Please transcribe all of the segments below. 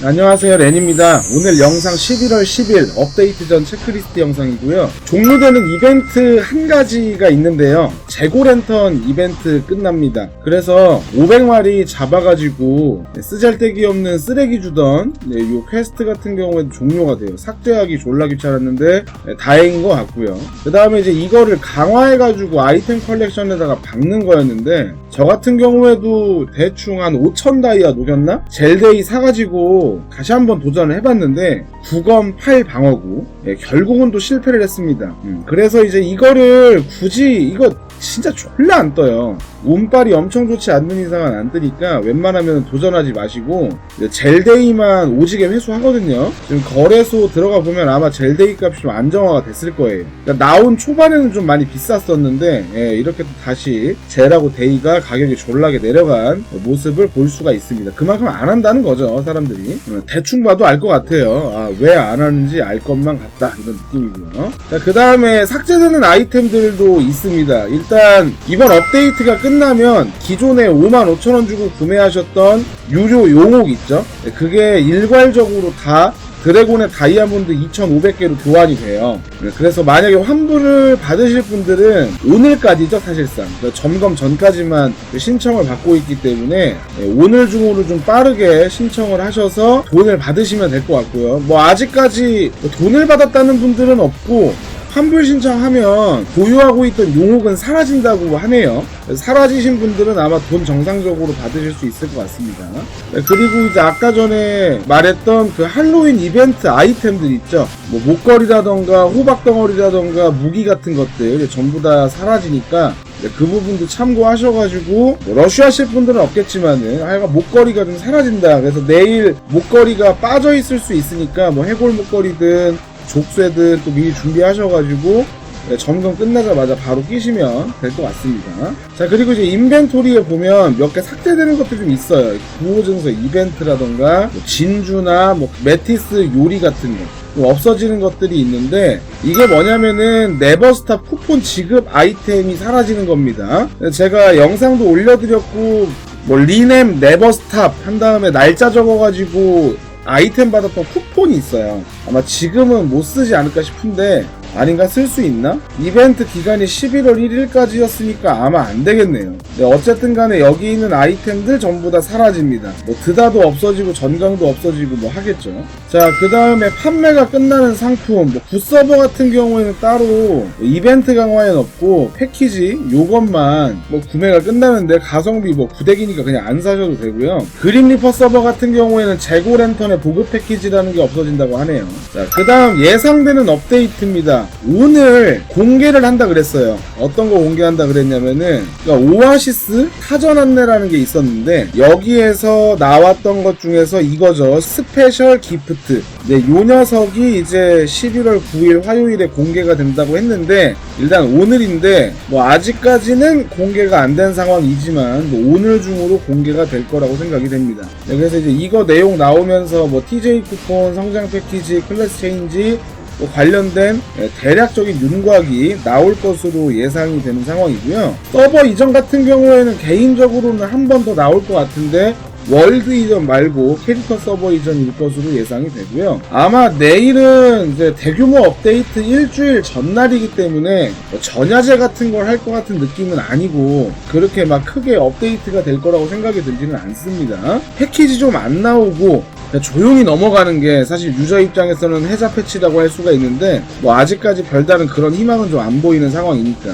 안녕하세요 렌입니다. 오늘 영상 11월 10일 업데이트 전 체크리스트 영상이고요. 종료되는 이벤트 한 가지가 있는데요. 재고 랜턴 이벤트 끝납니다. 그래서 500마리 잡아가지고 쓰잘데기 없는 쓰레기 주던 네, 요 퀘스트 같은 경우에도 종료가 돼요. 삭제하기 졸라 귀찮았는데 네, 다행인 것 같고요. 그 다음에 이제 이거를 강화해가지고 아이템 컬렉션에다가 박는 거였는데 저 같은 경우에도 대충 한 5천 다이아 녹였나? 젤데이 사가지고 다시 한번 도전을 해봤는데 9검 8 방어구 예, 결국은 또 실패를 했습니다. 음, 그래서 이제 이거를 굳이 이거 진짜 졸라 안 떠요. 운빨이 엄청 좋지 않는 이상은 안 뜨니까 웬만하면 도전하지 마시고 젤데이만 오지게 회수하거든요. 지금 거래소 들어가 보면 아마 젤데이 값이 좀 안정화가 됐을 거예요. 그러니까 나온 초반에는 좀 많이 비쌌었는데 예, 이렇게 또 다시 젤하고 데이가 가격이 졸라게 내려간 모습을 볼 수가 있습니다. 그만큼 안 한다는 거죠 사람들이. 어, 대충 봐도 알 것 같아요. 아, 왜 안 하는지 알 것만 같다. 이런 느낌이고요. 그 다음에 삭제되는 아이템들도 있습니다 일단 이번 업데이트가 끝나면 기존에 55,000원 주고 구매하셨던 유료 용옥 있죠 네, 그게 일괄적으로 다 드래곤의 다이아몬드 2,500개로 교환이 돼요. 네, 그래서 만약에 환불을 받으실 분들은 오늘까지죠, 사실상. 그러니까 점검 전까지만 신청을 받고 있기 때문에 네, 오늘 중으로 좀 빠르게 신청을 하셔서 돈을 받으시면 될 것 같고요. 뭐 아직까지 뭐 돈을 받았다는 분들은 없고 환불 신청하면 보유하고 있던 용옥은 사라진다고 하네요. 사라지신 분들은 아마 돈 정상적으로 받으실 수 있을 것 같습니다. 네, 그리고 이제 아까 전에 말했던 그 할로윈 이벤트 아이템들 있죠. 뭐 목걸이라던가 호박덩어리라던가 무기 같은 것들 전부 다 사라지니까 네, 그 부분도 참고하셔가지고 뭐 러쉬 하실 분들은 없겠지만은 하여간 목걸이가 좀 사라진다. 그래서 내일 목걸이가 빠져 있을 수 있으니까 뭐 해골 목걸이든 족쇄든 또 미리 준비하셔가지고 네, 점검 끝나자마자 바로 끼시면 될 것 같습니다. 자 그리고 이제 인벤토리에 보면 몇 개 삭제되는 것도 좀 있어요. 구호증서 이벤트라던가 뭐 진주나 뭐 메티스 요리 같은 거. 좀 없어지는 것들이 있는데 이게 뭐냐면은 네버스탑 쿠폰 지급 아이템이 사라지는 겁니다. 제가 영상도 올려드렸고 뭐 리넴 네버스탑 한 다음에 날짜 적어가지고 아이템 받았던 쿠폰이 있어요. 아마 지금은 못 쓰지 않을까 싶은데 아닌가 쓸 수 있나? 이벤트 기간이 11월 1일까지였으니까 아마 안 되겠네요. 네, 어쨌든 간에 여기 있는 아이템들 전부 다 사라집니다. 뭐 드다도 없어지고 전강도 없어지고 뭐 하겠죠. 자, 그 다음에 판매가 끝나는 상품, 뭐 굿서버 같은 경우에는 따로 이벤트 강화에는 없고 패키지 요것만 뭐 구매가 끝나는데 가성비 뭐 구대기니까 그냥 안 사셔도 되고요. 그림 리퍼 서버 같은 경우에는 재고 랜턴의 보급 패키지라는 게 없어진다고 하네요. 자, 그 다음 예상되는 업데이트입니다. 오늘 공개를 한다 그랬어요. 어떤 거 공개한다 그랬냐면은 그러니까 오아시스 사전 안내라는 게 있었는데 여기에서 나왔던 것 중에서 이거죠. 스페셜 기프트. 네, 요 녀석이 이제 11월 9일 화요일에 공개가 된다고 했는데 일단 오늘인데 뭐 아직까지는 공개가 안 된 상황이지만 뭐 오늘 중으로 공개가 될 거라고 생각이 됩니다. 네, 그래서 이제 이거 내용 나오면서 뭐 TJ 쿠폰, 성장 패키지, 클래스 체인지 뭐 관련된 예, 대략적인 윤곽이 나올 것으로 예상이 되는 상황이고요. 서버 이전 같은 경우에는 개인적으로는 한 번 더 나올 것 같은데 월드 이전 말고 캐릭터 서버 이전일 것으로 예상이 되고요. 아마 내일은 이제 대규모 업데이트 일주일 전날이기 때문에 뭐 전야제 같은 걸 할 것 같은 느낌은 아니고 그렇게 막 크게 업데이트가 될 거라고 생각이 들지는 않습니다. 패키지 좀 안 나오고 조용히 넘어가는 게 사실 유저 입장에서는 해자 패치라고 할 수가 있는데 뭐 아직까지 별다른 그런 희망은 좀 안 보이는 상황이니까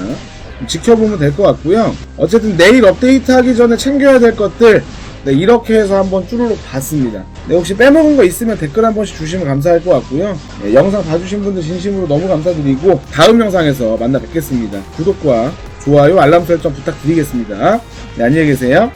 좀 지켜보면 될 것 같고요. 어쨌든 내일 업데이트 하기 전에 챙겨야 될 것들 네, 이렇게 해서 한번 쭈루룩 봤습니다. 네, 혹시 빼먹은 거 있으면 댓글 한 번씩 주시면 감사할 것 같고요. 네, 영상 봐주신 분들 진심으로 너무 감사드리고 다음 영상에서 만나 뵙겠습니다. 구독과 좋아요, 알람 설정 부탁드리겠습니다. 네, 안녕히 계세요.